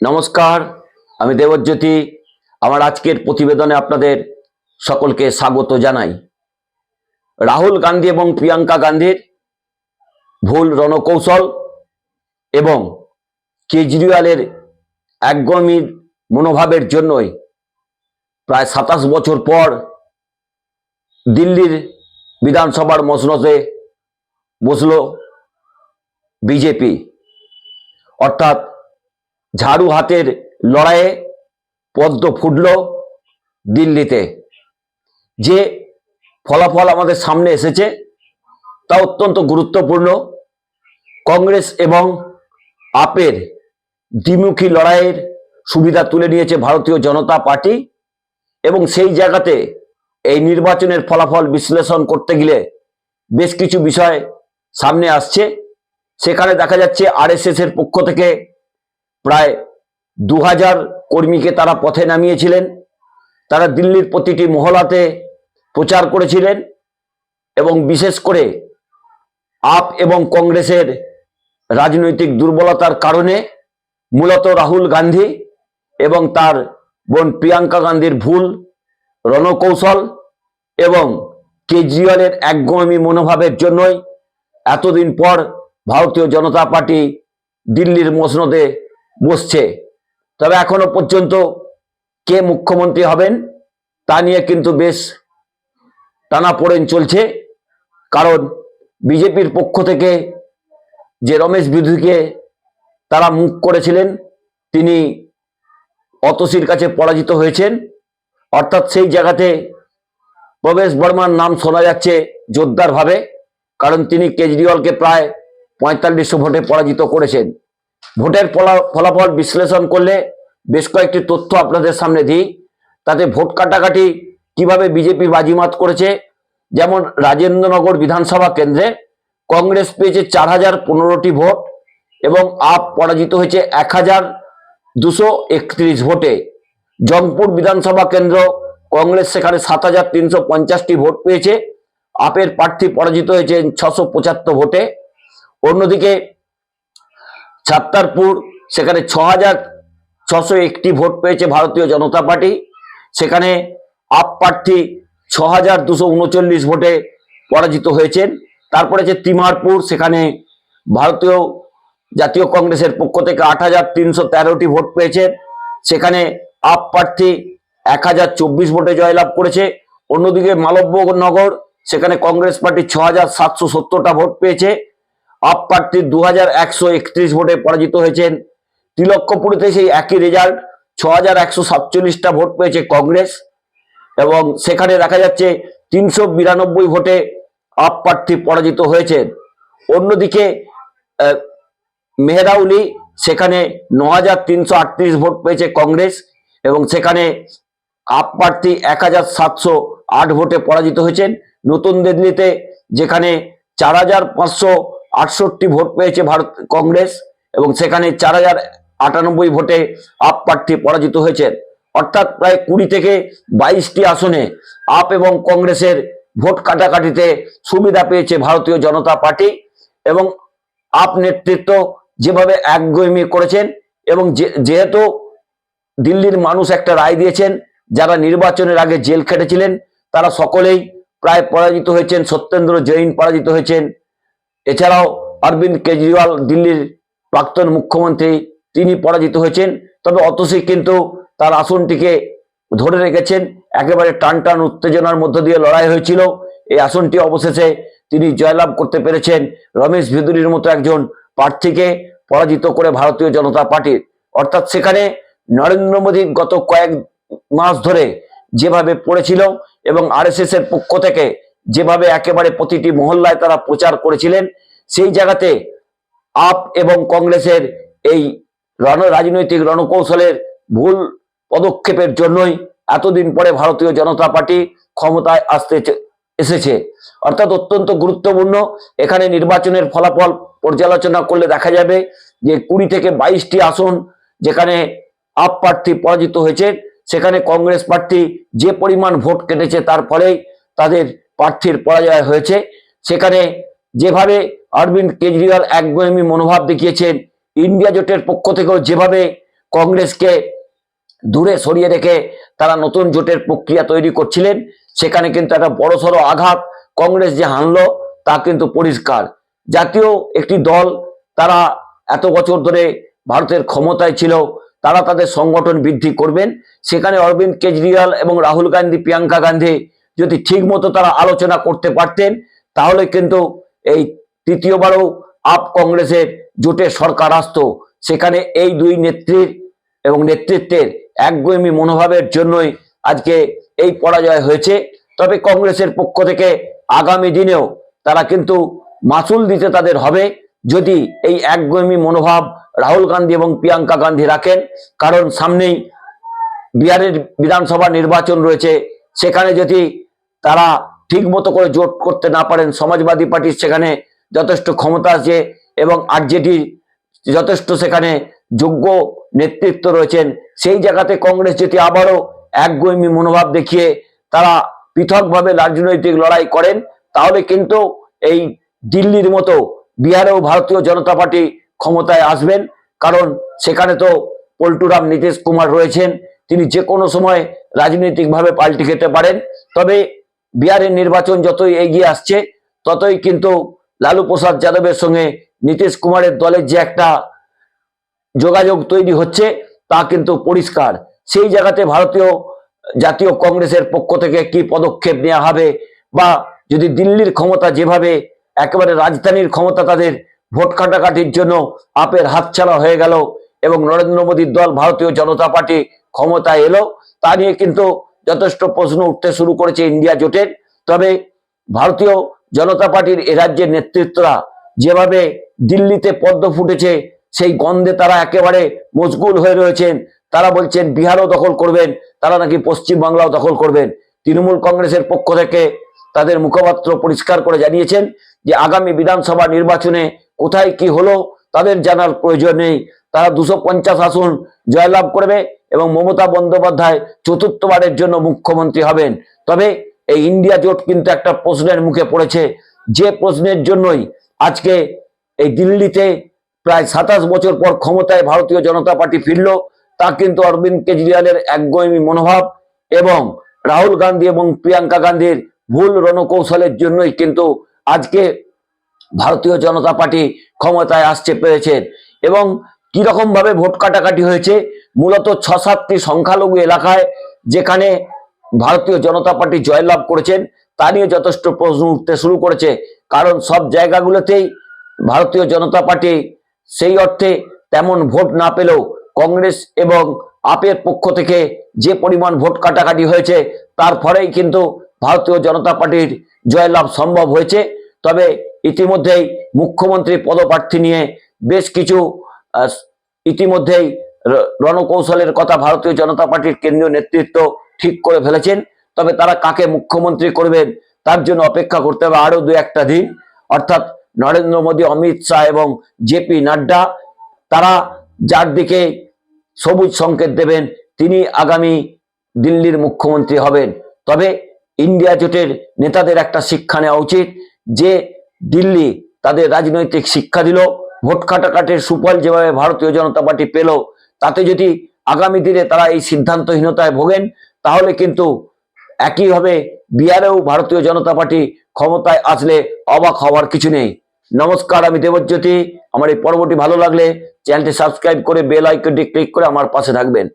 নমস্কার, আমি দেবজ্যোতি। আমার আজকের প্রতিবেদনে আপনাদের সকলকে স্বাগত জানাই। রাহুল গান্ধী এবং প্রিয়াঙ্কা গান্ধীর ভুল রণকৌশল এবং কেজরিওয়ালের একগমির মনোভাবের জন্যই প্রায় সাতাশ বছর পর দিল্লির বিধানসভার মসনদে বসল বিজেপি। অর্থাৎ ঝাড়ু হাতের লড়াইয়ে পদ্ম ফুটল দিল্লিতে। যে ফলাফল আমাদের সামনে এসেছে, তা অত্যন্ত গুরুত্বপূর্ণ। কংগ্রেস এবং আপের দ্বিমুখী লড়াইয়ের সুবিধা তুলে নিয়েছে ভারতীয় জনতা পার্টি এবং সেই জায়গাতে এই নির্বাচনের ফলাফল বিশ্লেষণ করতে গেলে বেশ কিছু বিষয় সামনে আসছে। সেখানে দেখা যাচ্ছে আরএসএস এর পক্ষ থেকে প্রায় দু হাজার কর্মীকে তারা পথে নামিয়েছিলেন। তারা দিল্লির প্রতিটি মহলাতে প্রচার করেছিলেন এবং বিশেষ করে আপ এবং কংগ্রেসের রাজনৈতিক দুর্বলতার কারণে মূলত রাহুল গান্ধী এবং তার বোন প্রিয়াঙ্কা গান্ধীর ভুল, রণকৌশল এবং কেজরিওয়ালের একগমি মনোভাবের জন্যই এতদিন পর ভারতীয় জনতা পার্টি দিল্লির মসনদে বসছে। তবে এখনও পর্যন্ত কে মুখ্যমন্ত্রী হবেন তা নিয়ে কিন্তু বেশ টানাপোড়েন চলছে। কারণ বিজেপির পক্ষ থেকে যে রমেশ বিধুকে তারা মুখ করেছিলেন, তিনি অতসির কাছে পরাজিত হয়েছেন। অর্থাৎ সেই জায়গাতে প্রবেশ বর্মার নাম শোনা যাচ্ছে জোরদারভাবে, কারণ তিনি কেজরিওয়ালকে প্রায় পঁয়তাল্লিশশো ভোটে পরাজিত করেছেন। ভোটের ফলা- ফলাফল বিশ্লেষণ করলে বেশ কয়েকটি তথ্য আপনাদের সামনে দিই। তাতে ভোট কাটাকাটি কীভাবে বিজেপি বাজিমাত করেছে, যেমন রাজেন্দ্রনগর বিধানসভা কেন্দ্রে কংগ্রেস পেয়েছে চার হাজার পনেরোটি ভোট এবং আপ পরাজিত হয়েছে এক হাজার দুশো একত্রিশ ভোটে। জংপুর বিধানসভা কেন্দ্র কংগ্রেস সেখানে সাত হাজার তিনশো পঞ্চাশটি ভোট পেয়েছে, আপের প্রার্থী পরাজিত হয়েছেন ছশো পঁচাত্তর ভোটে। অন্যদিকে ছাত্তারপুর সেখানে ছ হাজার ছশো একটি ভোট পেয়েছে ভারতীয় জনতা পার্টি। সেখানে আপ প্রার্থী ছ হাজার দুশো উনচল্লিশ ভোটে পরাজিত হয়েছেন। তারপরে যে তিমারপুর, সেখানে ভারতীয় জাতীয় কংগ্রেসের পক্ষ থেকে আট হাজার তিনশো তেরোটি ভোট পেয়েছেন। সেখানে আপ প্রার্থী এক হাজার চব্বিশ ভোটে জয়লাভ করেছে। অন্যদিকে মালব্যনগর, সেখানে কংগ্রেস পার্টি ছ হাজার সাতশো সত্তরটা ভোট পেয়েছে। আপ প্রার্থী দু হাজার একশো একত্রিশ ভোটে পরাজিত হয়েছেন। তিলক্ষ্যপুরীতে সেই একই রেজাল্ট ছ ভোট পেয়েছে কংগ্রেস এবং সেখানে দেখা যাচ্ছে তিনশো বিরানব্বই ভোটে আপ প্রার্থী পরাজিত হয়েছেন। অন্যদিকে মেহরাউলি, সেখানে ন ভোট পেয়েছে কংগ্রেস এবং সেখানে আপ প্রার্থী এক হাজার সাতশো আট ভোটে পরাজিত হয়েছেন। নতুন দিল্লিতে, যেখানে চার হাজার পাঁচশো আটষট্টি ভোট পেয়েছে ভারত কংগ্রেস এবং সেখানে চার হাজার আটানব্বই ভোটে আপ প্রার্থী পরাজিত হয়েছেন অর্থাৎ প্রায় কুড়ি থেকে বাইশটি আসনে আপ এবং কংগ্রেসের ভোট কাটাকাটিতে সুবিধা পেয়েছে ভারতীয় জনতা পার্টি এবং আপ নেতৃত্ব যেভাবে একগমি করেছেন এবং যেহেতু দিল্লির মানুষ একটা রায় দিয়েছেন, যারা নির্বাচনের আগে জেল খেটেছিলেন, তারা সকলেই প্রায় পরাজিত হয়েছেন। সত্যেন্দ্র জৈন পরাজিত হয়েছেন। এছাড়াও অরবিন্দ কেজরিওয়াল দিল্লির প্রাক্তন মুখ্যমন্ত্রী, তিনি পরাজিত হয়েছেন। তবে অতসী কিন্তু তার আসনটিকে ধরে রেখেছেন। একেবারে টান টান উত্তেজনার মধ্য দিয়ে লড়াই হয়েছিল। এই আসনটি অবশেষে তিনি জয়লাভ করতে পেরেছেন রমেশ ভিদুরির মতো একজন প্রার্থীকে পরাজিত করে ভারতীয় জনতা পার্টির। অর্থাৎ সেখানে নরেন্দ্র মোদী গত কয়েক মাস ধরে যেভাবে পড়েছিল এবং আরএসএস এর পক্ষ থেকে যেভাবে একেবারে প্রতিটি মহল্লায় তারা প্রচার করেছিলেন, সেই জায়গাতে আপ এবং কংগ্রেসের এই রণ, রাজনৈতিক রণকৌশলের ভুল পদক্ষেপের জন্যই এতদিন পরে ভারতীয় জনতা পার্টি ক্ষমতায় আসতে এসেছে। অর্থাৎ অত্যন্ত গুরুত্বপূর্ণ। এখানে নির্বাচনের ফলাফল পর্যালোচনা করলে দেখা যাবে যে কুড়ি থেকে বাইশটি আসন যেখানে আপ প্রার্থী পরাজিত হয়েছে, সেখানে কংগ্রেস প্রার্থী যে পরিমাণ ভোট কেটেছে তার ফলেই তাদের প্রার্থীর পরাজয় হয়েছে। সেখানে যেভাবে অরবিন্দ কেজরিওয়াল একগুয়েমি মনোভাব দেখিয়েছেন, ইন্ডিয়া জোটের পক্ষ থেকেও যেভাবে কংগ্রেসকে দূরে সরিয়ে রেখে তারা নতুন জোটের প্রক্রিয়া তৈরি করছিলেন, সেখানে কিন্তু একটা বড়সড় আঘাত কংগ্রেস যে হানলো, তা কিন্তু পরিষ্কার। জাতীয় একটি দল তারা এত বছর ধরে ভারতের ক্ষমতায় ছিল, তারা তাদের সংগঠন বৃদ্ধি করবেন। সেখানে অরবিন্দ কেজরিওয়াল এবং রাহুল গান্ধী, প্রিয়াঙ্কা গান্ধী যদি ঠিক মতো তারা আলোচনা করতে পারতেন, তাহলে কিন্তু এই তৃতীয়বারও আপ কংগ্রেসের জোটে সরকার আসতো। সেখানে এই দুই নেত্রীর এবং নেতৃত্বের একগুয়েমি মনোভাবের জন্যই আজকে এই পরাজয় হয়েছে। তবে কংগ্রেসের পক্ষ থেকে আগামী দিনেও তারা কিন্তু মাসুল দিতে তাদের হবে। যদি এই একগুয়েমি মনোভাব রাহুল গান্ধী এবং প্রিয়াঙ্কা গান্ধী রাখেন, কারণ সামনেই বিহারের বিধানসভা নির্বাচন রয়েছে, সেখানে যদি তারা ঠিক মতো করে জোট করতে না পারেন। সমাজবাদী পার্টির সেখানে যথেষ্ট ক্ষমতা আছে এবং আরজেডির যথেষ্ট সেখানে যোগ্য নেতৃত্ব রয়েছেন। সেই জায়গাতে কংগ্রেস যদি আবারও একগুয়েমি মনোভাব দেখিয়ে তারা পৃথকভাবে রাজনৈতিক লড়াই করেন, তাহলে কিন্তু এই দিল্লির মতো বিহারেও ভারতীয় জনতা পার্টি ক্ষমতায় আসবেন। কারণ সেখানে তো পল্টুরাম নীতিশ কুমার রয়েছেন। তিনি যে কোনো সময় রাজনৈতিকভাবে পাল্টি খেতে পারেন। তবে বিহারের নির্বাচন যতই এগিয়ে আসছে, ততই কিন্তু লালু প্রসাদ যাদবের সঙ্গে নীতিশ কুমারের দলের যে একটা যোগাযোগ তৈরি হচ্ছে, তা কিন্তু পরিষ্কার। সেই জায়গাতে ভারতীয় জাতীয় কংগ্রেসের পক্ষ থেকে কি পদক্ষেপ নেওয়া হবে বা যদি দিল্লির ক্ষমতা যেভাবে একেবারে রাজধানীর ক্ষমতা তাদের ভোট কাটাকাটির জন্য আপের হাতছাড়া হয়ে গেল এবং নরেন্দ্র মোদীর দল ভারতীয় জনতা পার্টি ক্ষমতায় এলো, তা নিয়ে কিন্তু যথেষ্ট প্রশ্ন উঠতে শুরু করেছে ইন্ডিয়া জোটের। তবে ভারতীয় জনতা পার্টির এ রাজ্যের নেতৃত্বরা যেভাবে দিল্লিতে পদ্ম ফুটেছে, সেই গন্ধে তারা একেবারে মজগুল হয়ে রয়েছেন। তারা বলছেন, বিহারও দখল করবেন, তারা নাকি পশ্চিমবাংলাও দখল করবেন। তৃণমূল কংগ্রেসের পক্ষ থেকে তাদের মুখপাত্র পরিষ্কার করে জানিয়েছেন যে, আগামী বিধানসভা নির্বাচনে কোথায় কি হলো, তাদের জানার প্রয়োজন নেই। তারা দুশো পঞ্চাশ আসন জয়লাভ করবে এবং মমতা বন্দ্যোপাধ্যায় চতুর্থবারের জন্য মুখ্যমন্ত্রী হবেন। তবে এই ইন্ডিয়া জোট কিন্তু একটা প্রশ্নের মুখে পড়েছে। যে প্রশ্নের জন্যই আজকে এই দিল্লিতে প্রায় সাতাশ বছর পর ক্ষমতায় ভারতীয় জনতা পার্টি ফিরল, তা কিন্তু অরবিন্দ কেজরিওয়ালের একগয়মী মনোভাব এবং রাহুল গান্ধী এবং প্রিয়াঙ্কা গান্ধীর ভুল রণকৌশলের জন্যই কিন্তু আজকে ভারতীয় জনতা পার্টি ক্ষমতায় আসতে পেরেছেন এবং কীরকম ভাবে ভোট কাটাকাটি হয়েছে? মূলত ছ সাতটি সংখ্যালঘু এলাকায় যেখানে ভারতীয় জনতা পার্টি জয়লাভ করেছেন, তা নিয়ে যথেষ্ট প্রশ্ন উঠতে শুরু করেছে। কারণ সব জায়গাগুলোতেই ভারতীয় জনতা পার্টি সেই অর্থে তেমন ভোট না পেলেও কংগ্রেস এবং আপের পক্ষ থেকে যে পরিমাণ ভোট কাটাকাটি হয়েছে, তার ফলেই কিন্তু ভারতীয় জনতা পার্টির জয়লাভ সম্ভব হয়েছে। তবে ইতিমধ্যেই মুখ্যমন্ত্রী পদপ্রার্থী নিয়ে বেশ কিছু ইতিমধ্যেই রণকৌশলের কথা ভারতীয় জনতা পার্টির কেন্দ্রীয় নেতৃত্ব ঠিক করে ফেলেছেন। তবে তারা কাকে মুখ্যমন্ত্রী করবেন, তার জন্য অপেক্ষা করতে হবে আরও দু একটা দিন। অর্থাৎ নরেন্দ্র মোদী, অমিত শাহ এবং জেপি নাড্ডা, তারা যার দিকে সবুজ সংকেত দেবেন, তিনি আগামী দিল্লির মুখ্যমন্ত্রী হবেন। তবে ইন্ডিয়া জোটের নেতাদের একটা শিক্ষা নেওয়া উচিত, যে দিল্লি তাদের রাজনৈতিক শিক্ষা দিল। ভোট কাটাকাটির সুফল যেভাবে ভারতীয় জনতা পার্টি পেল, তাতে যদি আগামী দিনে তারা এই সিদ্ধান্তহীনতায় ভোগেন, তাহলে কিন্তু একইভাবে বিহারেও ভারতীয় জনতা পার্টি ক্ষমতায় আসলে অবাক হওয়ার কিছু নেই। নমস্কার, আমি দেবজ্যোতি। আমার এই পর্বটি ভালো লাগলে চ্যানেলটি সাবস্ক্রাইব করে বেল আইকনটি ক্লিক করে আমার পাশে থাকবেন।